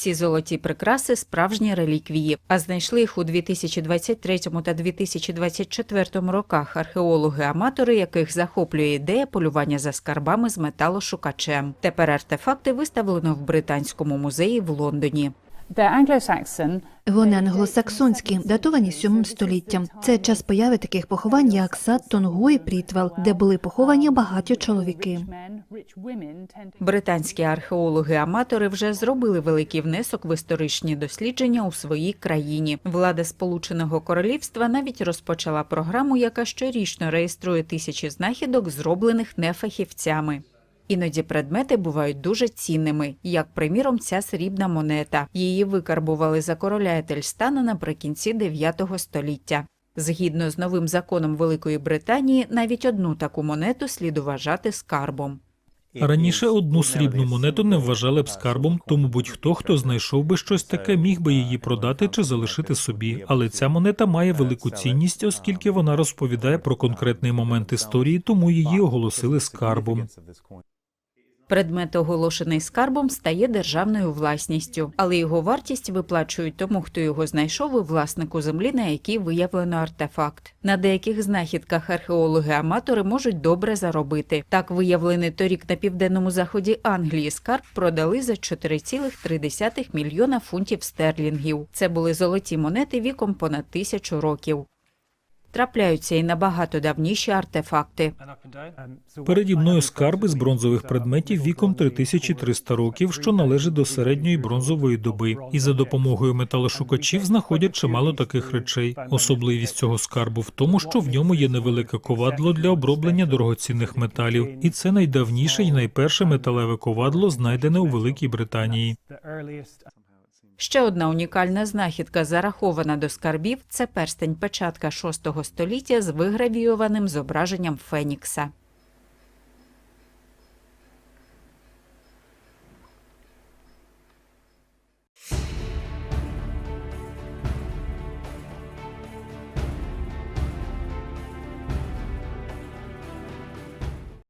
Ці золоті прикраси справжні реліквії, а знайшли їх у 2023 та 2024 роках археологи-аматори, яких захоплює ідея полювання за скарбами з металошукачем. Тепер артефакти виставлено в британському музеї в Лондоні. Вони англосаксонські, датовані 7 століттям. Це час появи таких поховань, як сад Тонгу і Прітвел, де були поховані багаті чоловіки. Британські археологи-аматори вже зробили великий внесок в історичні дослідження у своїй країні. Влада Сполученого Королівства навіть розпочала програму, яка щорічно реєструє тисячі знахідок, зроблених нефахівцями. Іноді предмети бувають дуже цінними, як приміром ця срібна монета. Її викарбували за короля Етельстана наприкінці 9 століття. Згідно з новим законом Великої Британії, навіть одну таку монету слід вважати скарбом. Раніше одну срібну монету не вважали б скарбом, тому будь-хто, хто знайшов би щось таке, міг би її продати чи залишити собі. Але ця монета має велику цінність, оскільки вона розповідає про конкретний момент історії, тому її оголосили скарбом. Предмет, оголошений скарбом, стає державною власністю, але його вартість виплачують тому, хто його знайшов, і власнику землі, на якій виявлено артефакт. На деяких знахідках археологи-аматори можуть добре заробити. Так, виявлений торік на південному заході Англії скарб продали за 4,3 мільйона фунтів стерлінгів. Це були золоті монети віком понад тисячу років. Трапляються і набагато давніші артефакти. Переді мною скарби з бронзових предметів віком 3300 років, що належить до середньої бронзової доби, і за допомогою металошукачів знаходять чимало таких речей. Особливість цього скарбу в тому, що в ньому є невелике ковадло для оброблення дорогоцінних металів, і це найдавніше і найперше металеве ковадло, знайдене у Великій Британії. Ще одна унікальна знахідка, зарахована до скарбів, це перстень печатка VI століття з вигравіюваним зображенням Фенікса.